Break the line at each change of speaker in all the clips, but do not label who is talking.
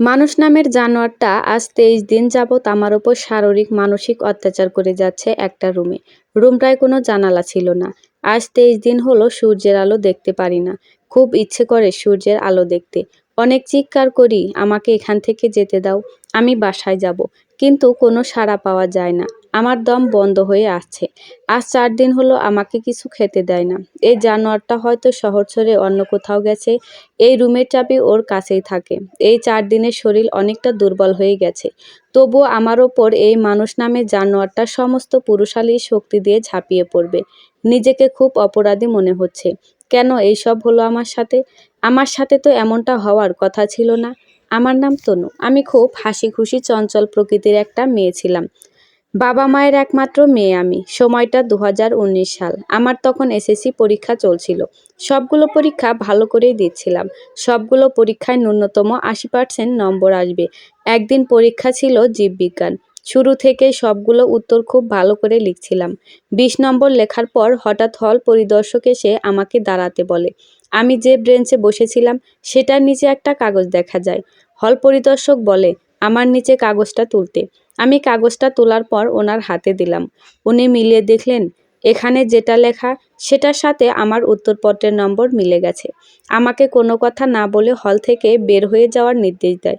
মানুষ নামের জানোয়ারটা আজ তেইশ দিন যাবৎ আমার ওপর শারীরিক, মানসিক অত্যাচার করে যাচ্ছে একটা রুমে। রুমটায় কোনো জানালা ছিল না। আজ তেইশ দিন হলো সূর্যের আলো দেখতে পারি না। খুব ইচ্ছে করে সূর্যের আলো দেখতে। অনেক চিৎকার করি, আমাকে এখান থেকে যেতে দাও, আমি বাসায় যাব। কিন্তু কোনো সাড়া পাওয়া যায় না। আমার দম বন্ধ হয়ে আসছে আজ চার দিন হলো আমাকে কিছু খেতে দেয় না। এই জানোয়ারটা হয়তো শহর ছেড়ে অন্য কোথাও গেছে। এই রুমের চাবি ওর কাছেই থাকে। এই চার দিনের শরীর অনেকটা দুর্বল হয়ে গেছে। তবুও আমার ওপর এই মানুষ নামে জানোয়ারটা সমস্ত পুরুষালী শক্তি দিয়ে ঝাঁপিয়ে পড়বে। নিজেকে খুব অপরাধী মনে হচ্ছে। কেন এইসব হলো আমার সাথে? আমার সাথে তো এমনটা হওয়ার কথা ছিল না। আমার নাম তনু। আমি খুব হাসি খুশি চঞ্চল প্রকৃতির একটা মেয়ে ছিলাম। বাবা মায়ের একমাত্র মেয়ে আমি। সময়টা দু হাজার উনিশ সাল। আমার তখন এসএসসি পরীক্ষা চলছিল। সবগুলো পরীক্ষা ভালো করেই দিচ্ছিলাম। সবগুলো পরীক্ষায় ন্যূনতম আশি পার্সেন্ট নম্বর আসবে। একদিন পরীক্ষা ছিল জীববিজ্ঞান। শুরু থেকেই সবগুলো উত্তর খুব ভালো করে লিখছিলাম। বিশ নম্বর লেখার পর হঠাৎ হল পরিদর্শক এসে আমাকে দাঁড়াতে বলে, আমি যে ব্রেঞ্চে বসেছিলাম, সেটার নিচে একটা কাগজ দেখা যায়। হল পরিদর্শক বলে আমার নিচে কাগজটা তুলতে। আমি কাগজটা তোলার পর ওনার হাতে দিলাম। উনি মিলিয়ে দেখলেন, এখানে যেটা লেখা, সেটার সাথে আমার উত্তরপত্রের নম্বর মিলে গেছে। আমাকে কোনো কথা না বলে হল থেকে বের হয়ে যাওয়ার নির্দেশ দেয়।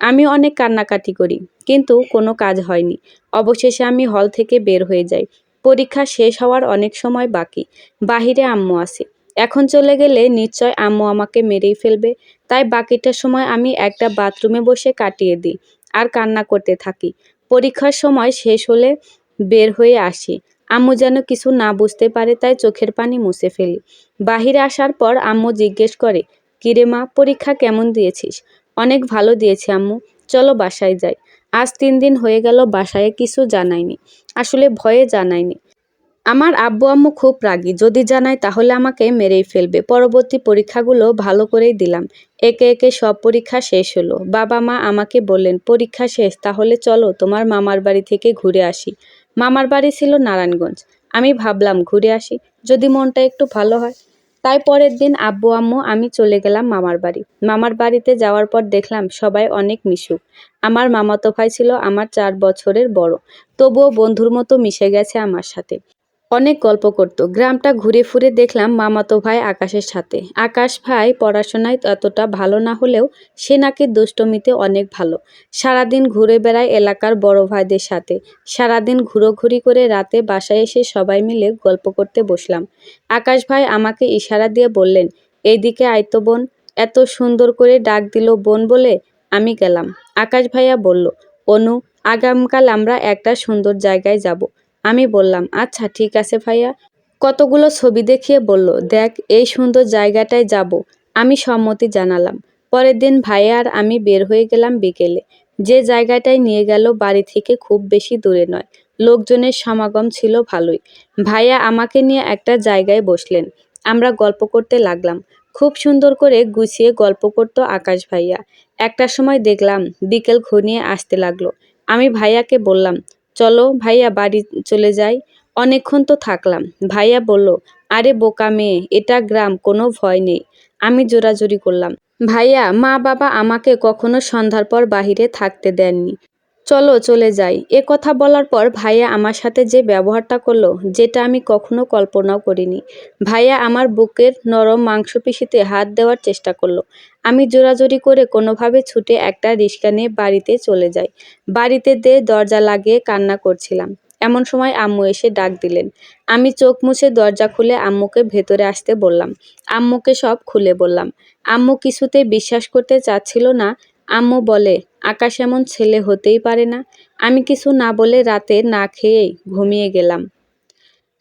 আমি অনেক কান্নাকাটি করি, কিন্তু কোনো কাজ হয়নি। অবশেষে আমি হল থেকে বের হয়ে যাই। পরীক্ষা শেষ হওয়ার অনেক সময় বাকি। বাহিরে আম্মু আসে এখন চলে গেলে নিশ্চয় আম্মু আমাকে মেরেই ফেলবে। তাই বাকিটা সময় আমি একটা বাথরুমে বসে কাটিয়ে দিই আর কান্না করতে থাকি। পরীক্ষার সময় শেষ হলে বের হয়ে আসি। আম্মু যেন কিছু না বুঝতে পারে তাই চোখের পানি মুছে ফেলি। বাহিরে আসার পর আম্মু জিজ্ঞেস করে, কিরে মা, পরীক্ষা কেমন দিয়েছিস? অনেক ভালো দিয়েছি আম্মু। চলো বাসায় যাই। আজ তিন দিন হয়ে গেল, বাসায় কিছু জানায়নি আসলে ভয়ে জানায়নি আমার আব্বু আম্মু খুব রাগী। যদি জানায়, তাহলে আমাকে মেরেই ফেলবে। পরবর্তী পরীক্ষাগুলো ভালো করেই দিলাম। একে একে সব পরীক্ষা শেষ হলো। বাবা মা আমাকে বললেন, পরীক্ষা শেষ, তাহলে চলো তোমার মামার বাড়ি থেকে ঘুরে আসি। মামার বাড়ি ছিল নারায়ণগঞ্জ। আমি ভাবলাম, ঘুরে আসি, যদি মনটা একটু ভালো হয়। তাই পরের দিন আব্বু আম্মু, আমি চলে গেলাম মামার বাড়ি। মামার বাড়িতে যাওয়ার পর দেখলাম, সবাই অনেক মিশুক। আমার মামাতো ভাই ছিল আমার চার বছরের বড়। তবুও বন্ধুর মতো মিশে গেছে আমার সাথে। অনেক গল্প করতো। গ্রামটা ঘুরে ফুরে দেখলাম মামাতো ভাই আকাশের সাথে। আকাশ ভাই পড়াশোনায় ততটা ভালো না হলেও সে নাকি দুষ্টমিতে অনেক ভালো। সারাদিন ঘুরে বেড়ায় এলাকার বড় ভাইদের সাথে। সারাদিন ঘুরোঘুরি করে রাতে বাসায় এসে সবাই মিলে গল্প করতে বসলাম। আকাশ ভাই আমাকে ইশারা দিয়ে বললেন, এইদিকে আইতো বোন। এত সুন্দর করে ডাক দিল বোন বলে আমি গেলাম। আকাশ ভাইয়া বলল, অনু, আগামকাল আমরা একটা সুন্দর জায়গায় যাব। আমি বললাম আচ্ছা ঠিক আছে ভাইয়া। কতগুলো ছবি দেখিয়ে বলল, দেখ, এই সুন্দর জায়গাটায় যাব। আমি সম্মতি জানালাম। পরের দিন ভাইয়া আর আমি বের হয়ে গেলাম বিকেলে। যে জায়গাটায় নিয়ে গেল বাড়ি থেকে খুব বেশি দূরে নয়। লোকজনের সমাগম ছিল ভালোই। ভাইয়া আমাকে নিয়ে একটা জায়গায় বসলেন। আমরা গল্প করতে লাগলাম। খুব সুন্দর করে গুছিয়ে গল্প করতো আকাশ ভাইয়া। একটা সময় দেখলাম বিকেল ঘনিয়ে আসতে লাগল। আমি ভাইয়াকে বললাম চলো ভাইয়া বাড়ি চলে যাই। অনেকক্ষণ তো থাকলাম। ভাইয়া বলল, আরে বোকা মেয়ে, এটা গ্রাম, কোনো ভয় নেই। আমি জোরাজোরি করলাম। ভাইয়া মা বাবা আমাকে কখনো সন্ধ্যার পর বাহিরে থাকতে দেননি। চলো চলে যাই। এ কথা বলার পর ভাইয়া আমার সাথে যে ব্যবহারটা করল, যেটা আমি কখনো কল্পনাও করিনি। ভাইয়া আমার বুকের নরম মাংসপেশিতে হাত দেওয়ার চেষ্টা করল। আমি জোরাজোরি করে কোনোভাবে ছুটে একটা রিক্সা নিয়ে বাড়িতে চলে যাই। বাড়িতে দে দরজা লাগিয়ে কান্না করছিলাম। এমন সময় আম্মু এসে ডাক দিলেন। আমি চোখ মুছে দরজা খুলে আম্মুকে ভেতরে আসতে বললাম। আম্মুকে সব খুলে বললাম। আম্মু কিছুতে বিশ্বাস করতে চাচ্ছিল না। আম্মু বলে, আকাশ এমন ছেলে হতেই পারে না। আমি কিছু না বলে রাতে না খেয়েই ঘুমিয়ে গেলাম।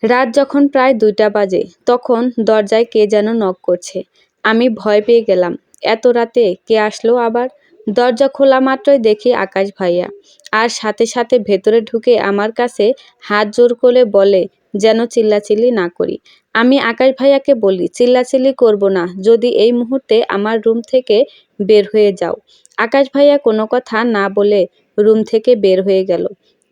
রাত যখন প্রায় দুইটা বাজে, তখন দরজায় কে যেন নক করছে। আমি ভয় পেয়ে গেলাম। এত রাতে কে আসলো আবার? দরজা খোলা মাত্রই দেখি আকাশ ভাইয়া। আর সাথে সাথে ভেতরে ঢুকে আমার কাছে হাত জোর করে বলে, যেন চিল্লাচিল্লি না করি। আমি আকাশ ভাইয়াকে বলি, চিল্লাচিল্লি করব না, যদি এই মুহূর্তে আমার রুম থেকে বের হয়ে যাও। আকাশ ভাইয়া কোনো কথা না বলে রুম থেকে বের হয়ে গেল।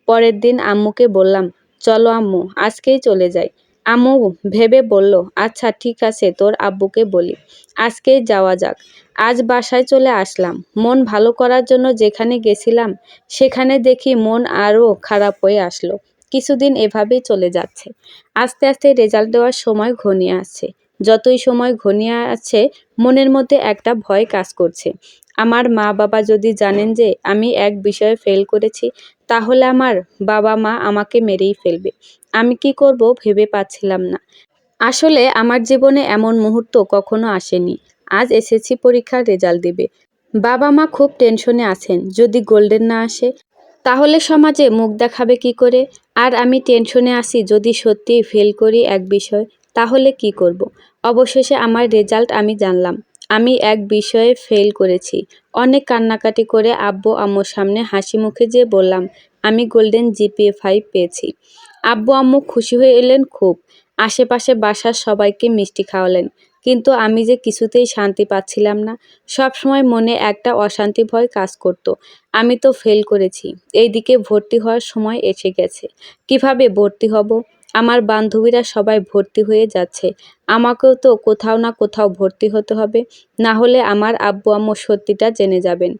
পরের দিন আম্মুকে বললাম, চলো আম্মু, আজকেই চলে যাই। আম্মু ভেবে বলল আচ্ছা ঠিক আছে, তোর আব্বুকে বলি। আজকেই যাওয়া যাক। আজ বাসায় চলে আসলাম। মন ভালো করার জন্য যেখানে গেছিলাম, সেখানে দেখি মন আরও খারাপ হয়ে আসলো। কিছুদিন এভাবেই চলে যাচ্ছে। আস্তে আস্তে রেজাল্ট দেওয়ার সময় ঘনিয়ে আসছে। যতই সময় ঘনিয়ে আছে, মনের মধ্যে একটা ভয় কাজ করছে। আমার মা বাবা যদি জানেন যে আমি এক বিষয়ে ফেল করেছি, তাহলে আমার বাবা মা আমাকে মেরেই ফেলবে। আমি কি করব ভেবে পাচ্ছিলাম না। আসলে আমার জীবনে এমন মুহূর্ত কখনো আসেনি। আজ এসএসসি পরীক্ষার রেজাল্ট দেবে। বাবা মা খুব টেনশনে আছেন, যদি গোল্ডেন না আসে, তাহলে সমাজে মুখ দেখাবে কি করে? আর আমি টেনশনে আসি যদি সত্যিই ফেল করি এক বিষয়, তাহলে কি করব। অবশেষে আমার রেজাল্ট আমি জানলাম। আমি এক বিষয়ে ফেল করেছি। অনেক কান্নাকাটি করে আব্বু আম্মুর সামনে হাসি মুখে যেয়ে বললাম, আমি গোল্ডেন জিপিএ ফাইভ পেয়েছি। আব্বু আম্মু খুশি হয়ে এলেন খুব। আশেপাশে বাসার সবাইকে মিষ্টি খাওয়ালেন। কিন্তু আমি যে কিছুতেই শান্তি পাচ্ছিলাম না। সব সময় মনে একটা অশান্তি ভয় কাজ করত। আমি তো ফেল করেছি। এইদিকে ভর্তি হওয়ার সময় এসে গেছে। কীভাবে ভর্তি হব? আমার বান্ধবীরা সবাই ভর্তি হয়ে যাচ্ছে। আমাকেও তো কোথাও না কোথাও ভর্তি হতে হবে। না হলে আমার আব্বু আম্মু সত্যিটা জেনে যাবেন।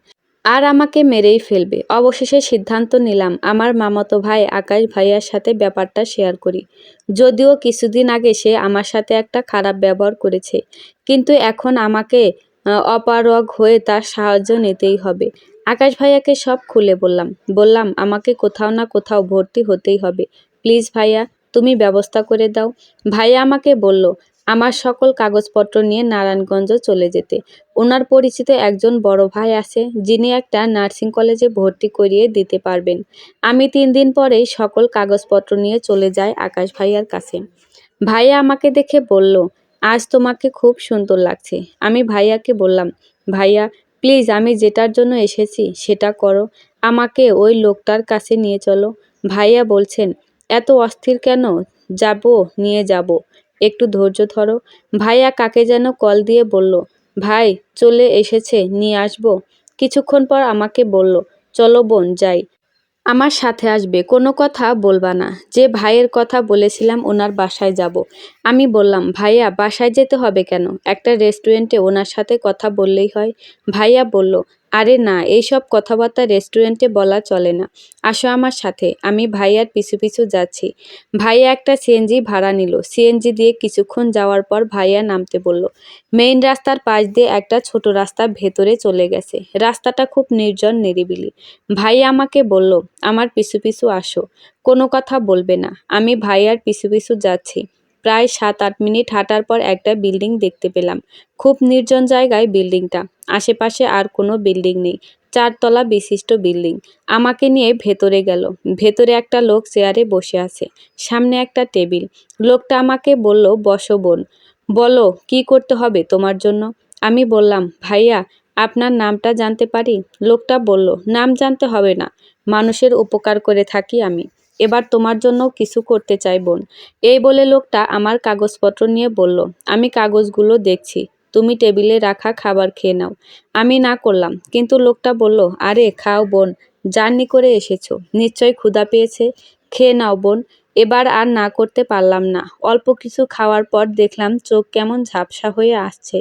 আর আমাকে মেরেই ফেলবে। অবশেষে সিদ্ধান্ত নিলাম। আমার মামাতো ভাই আকাশ ভাইয়ার সাথে ব্যাপারটা শেয়ার করি। যদিও কিছুদিন আগে সে আমার সাথে একটা খারাপ ব্যবহার করেছে, কিন্তু এখন আমাকে অপারগ হয়ে তার সাহায্য নিতেই হবে। আকাশ ভাইয়াকে সব খুলে বললাম। বললাম, আমাকে কোথাও না কোথাও ভর্তি হতেই হবে। প্লিজ ভাইয়া, তুমি ব্যবস্থা করে দাও। ভাইয়া আমাকে বলল আমার সকল কাগজপত্র নিয়ে নারায়ণগঞ্জ চলে যেতে। ওনার পরিচিত একজন বড় ভাই আছে, যিনি একটা নার্সিং কলেজে ভর্তি করিয়ে দিতে পারবেন। আমি তিন দিন পরেই সকল কাগজপত্র নিয়ে চলে যাই আকাশ ভাইয়ার কাছে। ভাইয়া আমাকে দেখে বলল, আজ তোমাকে খুব সুন্দর লাগছে। আমি ভাইয়াকে বললাম, ভাইয়া, প্লিজ আমি যেটার জন্য এসেছি সেটা করো। আমাকে ওই লোকটার কাছে নিয়ে চলো। ভাইয়া বলছেন, এত অস্থির কেন? যাব, নিয়ে যাব। একটু ধৈর্য ধরো। ভাইয়া কাকে যেন কল দিয়ে বলল, ভাই, চলে এসেছে, নিয়ে আসব। কিছুক্ষণ পর আমাকে বলল, চলো বোন, যাই। আমার সাথে আসবে, কোনো কথা বলবা না। যে ভাইয়ের কথা বলেছিলাম ওনার বাসায় যাব। আমি বললাম, ভাইয়া, বাসায় যেতে হবে কেন? একটা রেস্টুরেন্টে ওনার সাথে কথা বললেই হয়। ভাইয়া বলল আরে না, এইসব কথাবার্তা রেস্টুরেন্টে বলা চলে না। আসো আমার সাথে, আমি ভাইয়ার পিছু পিছু যাচ্ছি। ভাইয়া একটা সিএনজি ভাড়া নিল। সিএনজি দিয়ে কিছুক্ষণ যাওয়ার পর ভাইয়া নামতে বলল, মেইন রাস্তার পাশ দিয়ে একটা ছোট রাস্তা ভেতরে চলে গেছে। রাস্তাটা খুব নির্জন, নিরিবিলি। ভাইয়া আমাকে বলল, আমার পিছু পিছু আসো, কোনো কথা বলবে না। আমি ভাইয়ার পিছু পিছু যাচ্ছি। প্রায় সাত আট মিনিট হাঁটার পর একটা বিল্ডিং দেখতে পেলাম। খুব নির্জন জায়গায় বিল্ডিংটা। আশেপাশে আর কোনো বিল্ডিং নেই। চারতলা বিশিষ্ট বিল্ডিং। আমাকে নিয়ে ভেতরে গেল। ভেতরে একটা লোক চেয়ারে বসে আছে। সামনে একটা টেবিল। লোকটা আমাকে বলল, বসো বোন। বলো, কি করতে হবে তোমার জন্য? আমি বললাম, ভাইয়া, আপনার নামটা জানতে পারি? লোকটা বলল, নাম জানতে হবে না। মানুষের উপকার করে থাকি আমি। এবার তোমার জন্য কিছু করতে চাই, বোন। এই বলে লোকটা আমার কাগজপত্র নিয়ে বলল, আমি কাগজগুলো দেখছি, তুমি টেবিলে রাখা খাবার খেয়ে নাও। আমি না করলাম। কিন্তু লোকটা বলল, আরে খাও, বোন, জার্নি করে এসেছ, নিশ্চয় ক্ষুধা পেয়েছে, খেয়ে নাও, বোন। এবার আর না করতে পারলাম না। অল্প কিছু খাওয়ার পর দেখলাম চোখ কেমন ঝাপসা হয়ে আসছে।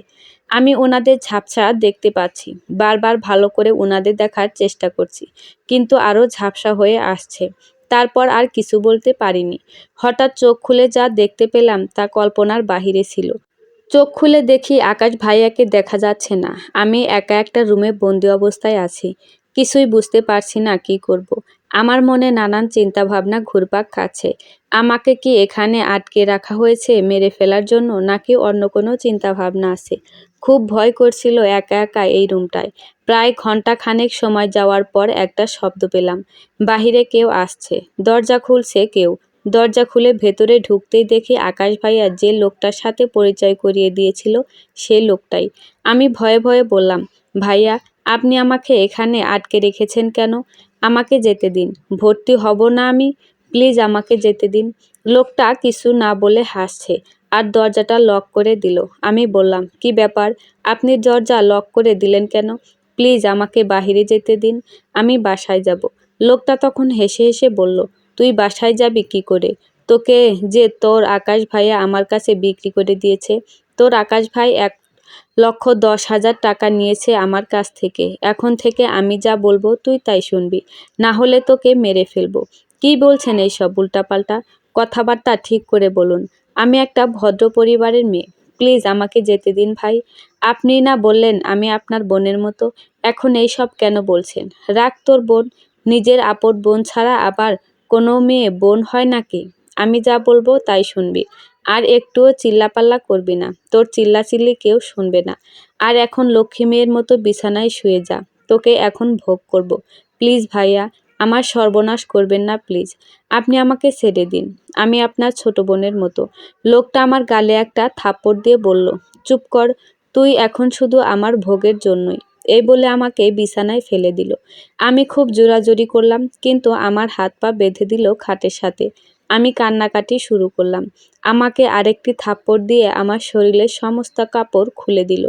আমি ওনাদের ঝাপসা দেখতে পাচ্ছি, বারবার ভালো করে ওনাদের দেখার চেষ্টা করছি, কিন্তু আরও ঝাপসা হয়ে আসছে। তারপর আর কিছু বলতে পারিনি। হঠাৎ চোখ খুলে যা দেখতে পেলাম তা কল্পনার বাহিরে ছিল। চোখ খুলে দেখি আকাশ ভাইয়াকে দেখা যাচ্ছে না। আমি একা একটা রুমে বন্দি অবস্থায় আছি। কিছুই বুঝতে পারছি না কি করব। আমার মনে নানান চিন্তা ভাবনা ঘুরপাক খাচ্ছে। আমাকে কি এখানে আটকে রাখা হয়েছে মেরে ফেলার জন্য, নাকি অন্য কোনো চিন্তা ভাবনা আছে? খুব ভয় করছিল একা একা এই রুমটায়। প্রায় ঘণ্টা খানেক সময় যাওয়ার পর একটা শব্দ পেলাম। বাহিরে কেউ আসছে। দরজা খুলছে কেউ। দরজা খুলে ভেতরে ঢুকতেই দেখি আকাশ ভাইয়া যে লোকটার সাথে পরিচয় করিয়ে দিয়েছিল সে লোকটাই। আমি ভয়ে ভয়ে বললাম, ভাইয়া আপনি আমাকে এখানে আটকে রেখেছেন কেন? আমাকে যেতে দিন। ভর্তি হব না আমি? প্লিজ আমাকে যেতে দিন। লোকটা কিছু না বলে হাসছে আর দরজাটা লক করে দিল। আমি বললাম, কি ব্যাপার? আপনি দরজা লক করে দিলেন কেন? প্লিজ আমাকে বাহিরে যেতে দিন। আমি বাসায় যাব। লোকটা তখন হেসে হেসে বলল, তুই বাসায় যাবি কি করে? তোকে যে তোর আকাশ ভাইয়া আমার কাছে বিক্রি করে দিয়েছে, তোর আকাশ ভাই এক লক্ষ দশ হাজার টাকা নিয়েছে আমার কাছ থেকে। এখন থেকে আমি যা বলব তুই তাই শুনবি। না হলে তোকে মেরে ফেলব। কি বলছেন এইসব উল্টাপাল্টা? কথাবার্তা ঠিক করে বলুন। আমি একটা ভদ্র পরিবারের মেয়ে। প্লিজ আমাকে যেতে দিন ভাই। আপনি না বললেন আমি আপনার বোনের মতো। এখন এই সব কেন বলছেন? রাগ তোর বোন। নিজের আপদ বোন ছাড়া আবার কোনো মেয়ে বোন হয় নাকি? আমি যা বলব তাই শুনবি। আর একটুও চিল্লাপাল্লা করবি না। তোর চিল্লাচিল্লি কেউ শুনবে না। আর এখন লক্ষ্মী মেয়ের মতো বিছানায় শুয়ে যা। তোকে এখন ভোগ করব। প্লিজ ভাইয়া, আমার সর্বনাশ করবেন না প্লিজ। আপনি আমাকে ছেড়ে দিন। আমি আপনার ছোট বোনের মতো। লোকটা আমার গালে একটা থাপ্পড় দিয়ে বলল, চুপ কর, তুই এখন শুধু আমার ভোগের জন্যই। এই বলে আমাকে বিছানায় ফেলে দিল। আমি খুব জোরাজোরি করলাম, কিন্তু আমার হাত পা বেঁধে দিল খাটের সাথে। আমি কান্নাকাটি শুরু করলাম। আমাকে আরেকটি থাপ্পড় দিয়ে আমার শরীরের সমস্ত কাপড় খুলে দিল।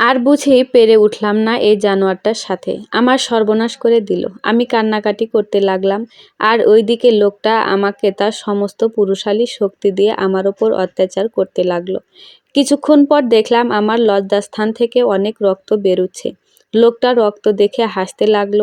আর বুঝেই পেরে উঠলাম না এই জানোয়ারটার সাথে। আমার সর্বনাশ করে দিল। আমি কান্নাকাটি করতে লাগলাম আর ওইদিকে লোকটা আমাকে তার সমস্ত পুরুষালী শক্তি দিয়ে আমার ওপর অত্যাচার করতে লাগল। কিছুক্ষণ পর দেখলাম আমার লজ্জাস্থান থেকে অনেক রক্ত বেরুচ্ছে। লোকটা রক্ত দেখে হাসতে লাগল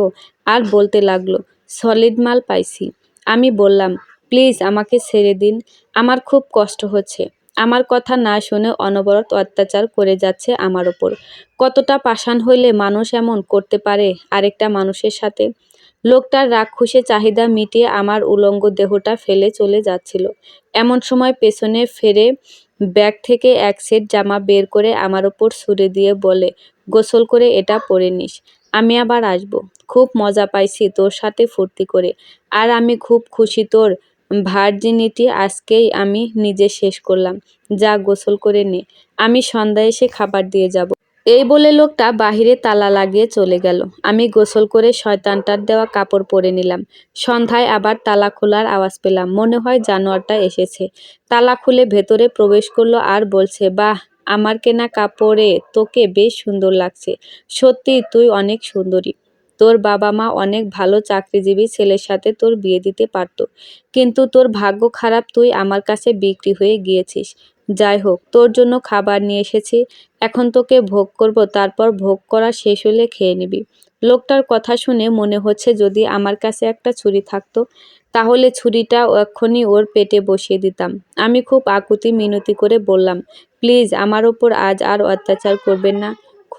আর বলতে লাগল, সলিড মাল পাইছি। আমি বললাম প্লিজ আমাকে ছেড়ে দিন। আমার খুব কষ্ট হচ্ছে। আমার কথা না শুনে অনবরত অত্যাচার করে যাচ্ছে আমার ওপর। কতটা পাষাণ হইলে মানুষ এমন করতে পারে আরেকটা মানুষের সাথে? লোকটার রাক্ষসে চাহিদা মিটিয়ে আমার উলঙ্গ দেহটা ফেলে চলে যাচ্ছিল। এমন সময় পেছনে ফেরে ব্যাগ থেকে এক সেট জামা বের করে আমার ওপর ছুড়ে দিয়ে বলে, গোসল করে এটা পরে নিস। আমি আবার আসব। খুব মজা পাইছি তোর সাথে ফুর্তি করে। আর আমি খুব খুশি তোর ভার্জিনিটি আজকেই আমি নিজে শেষ করলাম। যা গোসল করে নে। আমি সন্ধ্যায় এসে খাবার দিয়ে যাব। এই বলে লোকটা বাহিরে তালা লাগিয়ে চলে গেল। আমি গোসল করে শয়তানটার দেওয়া কাপড় পরে নিলাম। সন্ধ্যায় আবার তালা খোলার আওয়াজ পেলাম। মনে হয় জানোয়ারটা এসেছে। তালা খুলে ভেতরে প্রবেশ করল আর বলছে, বাহ, আমার কেনা কাপড়ে তোকে বেশ সুন্দর লাগছে। সত্যি তুই অনেক সুন্দরী। তোর বাবা মা অনেক ভালো চাকরিজীবী ছেলের সাথে তোর বিয়ে দিতে পারত। কিন্তু তোর ভাগ্য খারাপ, তুই আমার কাছে বিক্রি হয়ে গিয়েছিস। যাই হোক, তোর জন্য খাবার নিয়ে এসেছি। এখন তোকে ভোগ করব, তারপর ভোগ করা শেষ হলে খেয়ে নিবি। লোকটার কথা শুনে মনে হচ্ছে যদি আমার কাছে একটা ছুরি থাকতো, তাহলে ছুরিটা এক্ষুনি ওর পেটে বসিয়ে দিতাম। আমি খুব আকুতি মিনতি করে বললাম, প্লিজ, আমার ওপর আজ আর অত্যাচার করবেন না।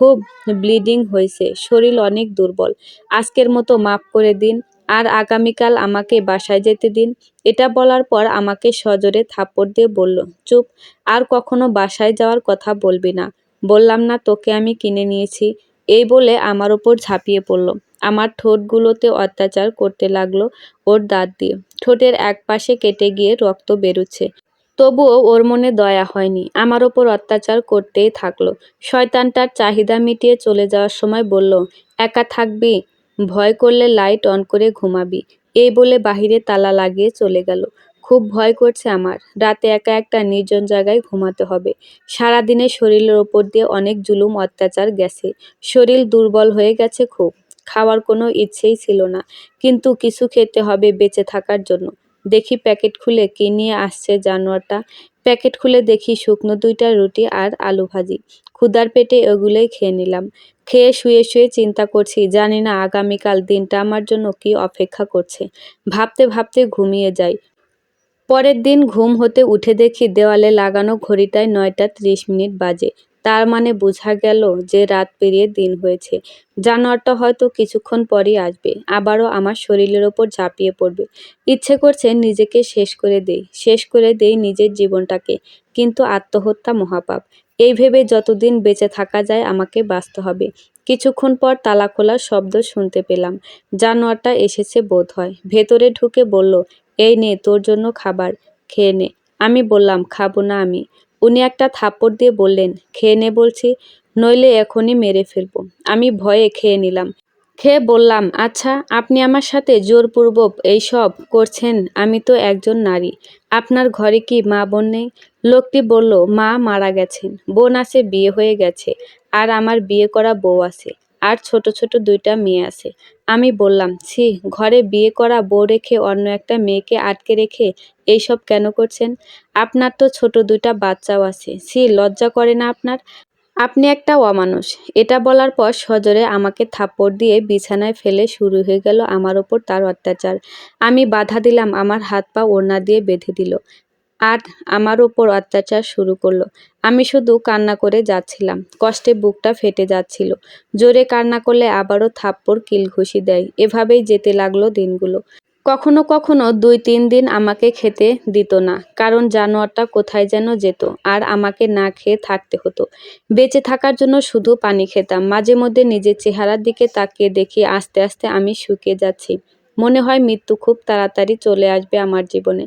খুব ব্লিডিং হয়েছে, শরীর অনেক দুর্বল। আজকের মতো মাফ করে দিন, আর আগামীকাল আমাকে বাসায় যেতে দিন। এটা বলার পর আমাকে সজোরে থাপ্পড় দিয়ে বলল, চুপ, আর কখনো বাসায় যাওয়ার কথা বলবি না। বললাম না তোকে আমি কিনে নিয়েছি। এই বলে আমার ওপর ঝাঁপিয়ে পড়ল। আমার ঠোঁটগুলোতে অত্যাচার করতে লাগল ওর দাঁত দিয়ে। ঠোঁটের এক পাশে কেটে গিয়ে রক্ত বেরুচ্ছে। তবুও ওর মনে দয়া হয়নি। আমার ওপর অত্যাচার করতেই থাকল। শয়তানটার চাহিদা মিটিয়ে চলে যাওয়ার সময় বলল, একা থাকবি? ভয় করলে লাইট অন করে ঘুমাবি। এই বলে বাহিরে তালা লাগিয়ে চলে গেল। খুব ভয় করছে আমার। রাতে একা একটা নির্জন জায়গায় ঘুমাতে হবে। সারাদিনে শরীরের ওপর দিয়ে অনেক জুলুম, অত্যাচার গেছে। শরীর দুর্বল হয়ে গেছে খুব। খাওয়ার কোনো ইচ্ছেই ছিল না। কিন্তু কিছু খেতে হবে বেঁচে থাকার জন্য। দেখি প্যাকেট খুলে কি নিয়ে আসছে জানোয়ারটা। প্যাকেট খুলে দেখি শুকনো দুইটা রুটি আর আলু ভাজি। ক্ষুদার পেটে ওগুলোই খেয়ে নিলাম। খেয়ে শুয়ে শুয়ে চিন্তা করছি, জানি না আগামীকাল দিনটা আমার জন্য কি অপেক্ষা করছে। ভাবতে ভাবতে ঘুমিয়ে যাই। পরের দিন ঘুম হতে উঠে দেখি দেওয়ালে লাগানো ঘড়িটায় নয়টা ত্রিশ মিনিট বাজে। তার মানে বোঝা গেল যে রাত পেরিয়ে দিন হয়েছে। জানোয়ারটা হয়তো কিছুক্ষণ পরই আসবে, আবারও আমার শরীরের ওপর ঝাঁপিয়ে পড়বে। ইচ্ছে করছে নিজেকে শেষ করে দেই, শেষ করে দেই নিজের জীবনটাকে, কিন্তু আত্মহত্যা মহাপাপ। এই ভেবে যতদিন বেঁচে থাকা যায় আমাকে বাঁচতে হবে। কিছুক্ষণ পর তালা খোলার শব্দ শুনতে পেলাম। জানোয়ারটা এসেছে বোধ হয় ভেতরে ঢুকে বলল, এই নে, তোর জন্য খাবার, খেয়ে নে। আমি বললাম, খাব না আমি। উনি একটা থাপ্পড় দিয়ে বললেন, খেয়ে নে বলছি, নইলে এখনই মেরে ফেলব। আমি ভয়ে খেয়ে নিলাম। খেয়ে বললাম আচ্ছা আপনি আমার সাথে জোরপূর্বক এইসব করছেন, আমি তো একজন নারী। আপনার ঘরে কি মা বোন নেই? লোকটি বলল, মা মারা গেছেন, বোন আছে, বিয়ে হয়ে গেছে, আর আমার বিয়ে করা বউ আছে, আর ছোট ছোট দুইটা মেয়ে আছে। আমি বললাম, ছি, ঘরে বিয়ে করা বউ রেখে অন্য একটা মেয়েকে আটকে রেখে এইসব কেন করছেন? আপনার তো ছোট দুইটা বাচ্চাও আছে। ছি, লজ্জা করে না আপনার? আপনি একটা অমানুষ। এটা বলার পর সজোরে আমাকে থাপ্পড় দিয়ে বিছানায় ফেলে শুরু হয়ে গেল আমার ওপর তার অত্যাচার। আমি বাধা দিলাম, আমার হাত পা ওড়না দিয়ে বেঁধে দিল। আর আমার ওপর অত্যাচার শুরু করল। আমি শুধু কান্না করে যাচ্ছিলাম। কষ্টে বুকটা ফেটে যাচ্ছিল। জোরে কান্না করলে আবারও থাপ্পড় কিলঘুষি দেয়। এভাবেই যেতে লাগল দিনগুলো। কখনো কখনো দুই তিন দিন আমাকে খেতে দিত না, কারণ জানোয়ারটা কোথায় যেন যেত আর আমাকে না খেয়ে থাকতে হতো। বেঁচে থাকার জন্য শুধু পানি খেতাম। মাঝে মধ্যে নিজের চেহারার দিকে তাকিয়ে দেখি আস্তে আস্তে আমি শুকিয়ে যাচ্ছি। মনে হয় মৃত্যু খুব তাড়াতাড়ি চলে আসবে আমার জীবনে।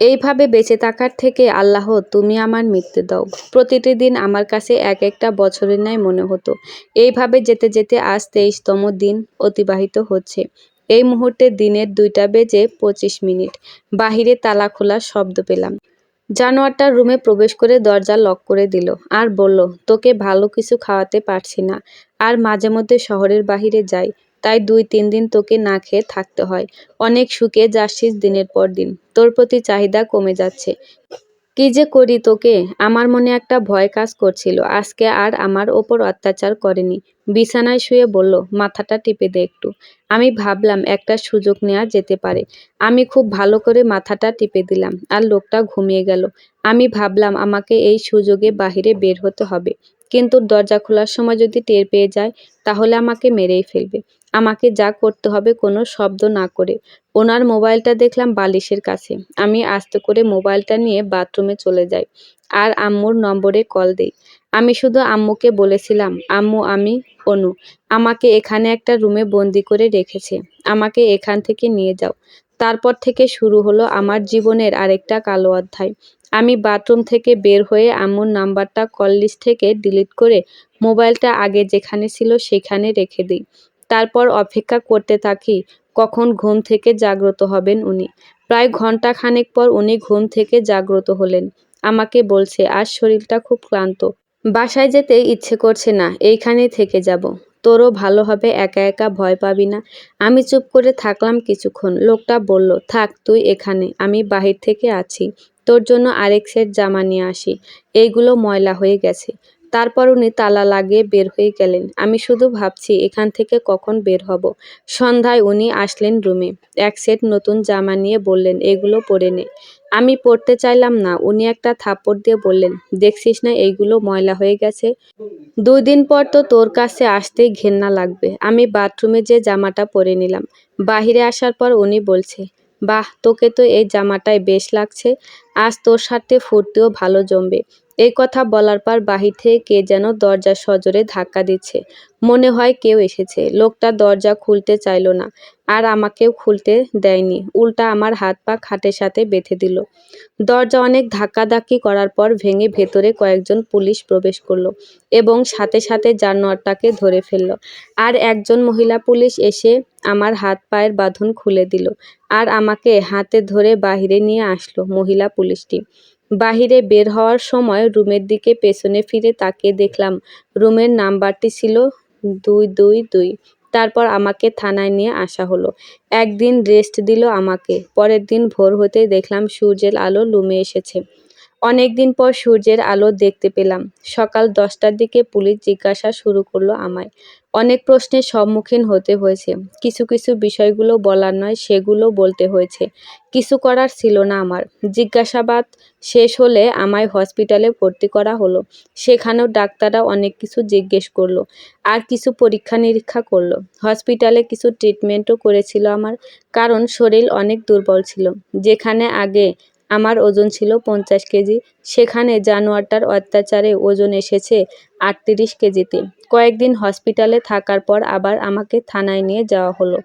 এইভাবে বেঁচে থাকার থেকে, আল্লাহ, তুমি আমার মৃত্যু দাও। প্রতিটি দিন আমার কাছে এক একটা বছরের ন্যায় মনে হতো। এইভাবে যেতে যেতে আজ তেইশতম দিন অতিবাহিত হচ্ছে। এই মুহূর্তে দিনের দুইটা বেজে পঁচিশ মিনিট। বাহিরে তালা খোলার শব্দ পেলাম। জানোয়ারটা রুমে প্রবেশ করে দরজা লক করে দিল আর বলল, তোকে ভালো কিছু খাওয়াতে পারছি না। আর মাঝে মধ্যে শহরের বাহিরে যাই। তাই দুই তিন দিন তোকে না খেয়ে থাকতে হয়। অনেক সুখে যাচ্ছিস দিনের পর দিন। তোর প্রতি চাহিদা কমে যাচ্ছে। কি যে করি তোকে? আমার মনে একটা ভয় কাজ করছিল। আজকে আর আমার ওপর অত্যাচার করেনি। বিছানায় শুয়ে বলল, মাথাটা টিপে দে একটু। আমি ভাবলাম, একটা সুযোগ নেওয়া যেতে পারে। আমি খুব ভালো করে মাথাটা টিপে দিলাম আর লোকটা ঘুমিয়ে গেল। আমি ভাবলাম, আমাকে এই সুযোগে বাহিরে বের হতে হবে। কিন্তু দরজা খোলার সময় যদি টের পেয়ে যায়, তাহলে আমাকে মেরেই ফেলবে। আমাকে যা করতে হবে কোনো শব্দ না করে। ওনার মোবাইলটা দেখলাম বালিশের কাছে। আমি আস্তে করে মোবাইলটা নিয়ে বাথরুমে চলে যাই আর আম্মুর নম্বরে কল দেই। আমি শুধু আম্মুকে বলেছিলাম, আম্মু, আমি অনু। আমাকে এখানে একটা রুমে বন্দি করে রেখেছে। আমাকে এখান থেকে নিয়ে যাও। তারপর থেকে শুরু হলো আমার জীবনের আরেকটা কালো অধ্যায়। আমি বাথরুম থেকে বের হয়ে আম্মুর নাম্বারটা কল লিস্ট থেকে ডিলিট করে মোবাইলটা আগে যেখানে ছিল সেখানে রেখে দিই। তারপর অপেক্ষা করতে থাকি, কখন ঘুম থেকে জাগ্রত হবেন উনি। প্রায় ঘণ্টা খানেক পর উনি ঘুম থেকে জাগ্রত হলেন। আমাকে বলছে, আজ শরীরটা খুব ক্লান্ত। বাসায় যেতে ইচ্ছে করছে না এইখানেই থেকে যাব। তোরও ভালো হবে, একা একা ভয় পাবি না। আমি চুপ করে থাকলাম কিছুক্ষণ। লোকটা বলল, থাক, তুই এখানে। আমি বাহির থেকে আছি। তোর জন্য আরেক সেট জামা নিয়ে আসি। এইগুলো ময়লা হয়ে গেছে। তারপর উনি তালা লাগিয়ে বের হয়ে গেলেন। আমি শুধু ভাবছি, এখান থেকে কখন বের হব? সন্ধ্যায় উনি আসলেন রুমে। এক সেট নতুন জামা নিয়ে বললেন, এগুলো পরে নে। আমি পড়তে চাইলাম না। উনি একটা থাপ্পড় দিয়ে বললেন, দেখছিস না এইগুলো ময়লা হয়ে গেছে? দুই দিন পর তো তোর কাছে আসতেই ঘেন্না লাগবে। আমি বাথরুমে যে জামাটা পরে নিলাম। বাহিরে আসার পর উনি বলছে, বাহ, তোকে তো এই জামাটাই বেশ লাগছে। আজ তোর সাথে ফুটতেও ভালো জমবে। এই কথা বলার পর বাহির থেকে কে যেন দরজা সজোরে ধাক্কা দিচ্ছে। মনে হয় কেউ এসেছে। লোকটা দরজা খুলতে চাইল না, আর আমাকেও খুলতে দেয়নি। উল্টা আমার হাত পা খাটের সাথে বেঁধে দিল। দরজা অনেক ধাক্কাধাক্কি করার পর ভেঙে ভেতরে কয়েকজন পুলিশ প্রবেশ করল এবং সাথে সাথে জানোয়ারটাকে ধরে ফেলল। আর একজন মহিলা পুলিশ এসে আমার হাত পায়ের বাঁধন খুলে দিল আর আমাকে হাতে ধরে বাহিরে নিয়ে আসলো। মহিলা পুলিশটি। বাহিরে বের হওয়ার সময় রুমের দিকে পেছনে ফিরে তাকিয়ে দেখলাম, রুমের নাম্বারটি ছিল দুই দুই দুই। তারপর আমাকে থানায় নিয়ে আসা হলো। একদিন রেস্ট দিল আমাকে। পরের দিন ভোর হতে দেখলাম সূর্যের আলো লুমে এসেছে। অনেক দিন পর সূর্যের আলো দেখতে পেলাম। সকাল দশটার দিকে পুলিশ জিজ্ঞাসা শুরু করল আমায় অনেক প্রশ্নের সম্মুখীন হতে হয়েছে। কিছু কিছু বিষয়গুলো বলার নয়, সেগুলো বলতে হয়েছে। কিছু করার ছিল না আমার। জিজ্ঞাসাবাদ শেষ হলে আমায় হসপিটালে ভর্তি করা হলো। সেখানেও ডাক্তাররা অনেক কিছু জিজ্ঞেস করল আর কিছু পরীক্ষা নিরীক্ষা করল। হসপিটালে কিছু ট্রিটমেন্টও করেছিল আমার, কারণ শরীর অনেক দুর্বল ছিল। যেখানে আগে আমার ওজন ছিল পঞ্চাশ কেজি। সেখানে জানোয়ারটার অত্যাচারে ওজন এসেছে আটত্রিশ কেজিতে। কয়েকদিন হসপিটালে থাকার পর আবার আমাকে থানায় নিয়ে যাওয়া হলো।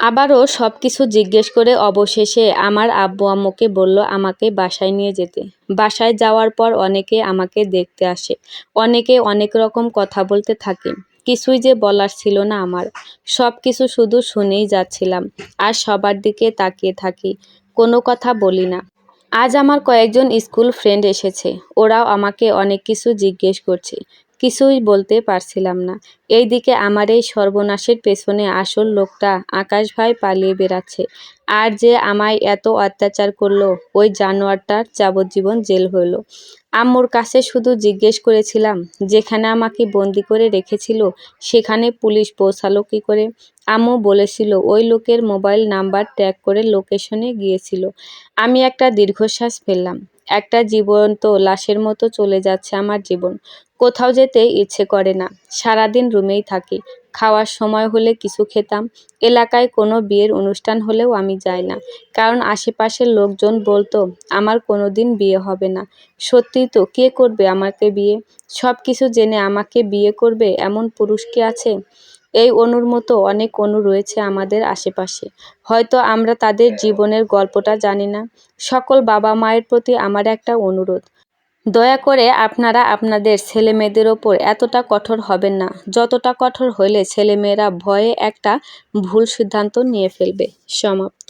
আবারও সব কিছু জিজ্ঞেস করে অবশেষে আমার আব্বু আম্মুকে বলল আমাকে বাসায় নিয়ে যেতে। বাসায় যাওয়ার পর অনেকে আমাকে দেখতে আসে। অনেকে অনেক রকম কথা বলতে থাকে। কিছুই যে বলার ছিল না আমার। সব কিছু শুধু শুনেই যাচ্ছিলাম। আর সবার দিকে তাকিয়ে থাকি। কোনো কথা বলি না। আজ আমার কয়েকজন স্কুল ফ্রেন্ড এসেছে। ওরাও আমাকে অনেক কিছু জিজ্ঞেস করছে। কিছুই বলতে পারছিলাম না। এইদিকে আমার এই সর্বনাশের পেছনে আসল লোকটা আকাশ ভাই পালিয়ে বেড়াচ্ছে। আর যে আমায় এত অত্যাচার করল, ওই জানোয়ারটার যাবজ্জীবন জেল হলো আম্মুর কাছে শুধু জিজ্ঞেস করেছিলাম, যেখানে আমাকে বন্দি করে রেখেছিল, সেখানে পুলিশ পৌঁছালো কী করে? আম্মু বলেছিল, ওই লোকের মোবাইল নাম্বার ট্র্যাক করে লোকেশনে গিয়েছিল। আমি একটা দীর্ঘশ্বাস ফেললাম। একটা জীবন্ত লাশের মতো চলে যাচ্ছে আমার জীবন। কোথাও যেতে ইচ্ছে করে না। সারাদিন রুমেই থাকি। খাওয়ার সময় হলে কিছু খেতাম। এলাকায় কোনো বিয়ের অনুষ্ঠান হলেও আমি যাই না। কারণ আশেপাশের লোকজন বলতো, আমার কোনো দিন বিয়ে হবে না। সত্যি তো, কে করবে আমাকে বিয়ে? সব কিছু জেনে আমাকে বিয়ে করবে এমন পুরুষ কি আছে? এই অনুর মতো অনেক অনু রয়েছে আমাদের আশেপাশে। হয়তো আমরা তাদের জীবনের গল্পটা জানি না। সকল বাবা মায়ের প্রতি আমার একটা অনুরোধ। দয়া করে আপনারা আপনাদের ছেলে মেয়েদের ওপর এতটা কঠোর হবেন না। যতটা কঠোর হলে ছেলেমেয়েরা ভয়ে একটা ভুল সিদ্ধান্ত নিয়ে ফেলবে। সমাপ্ত।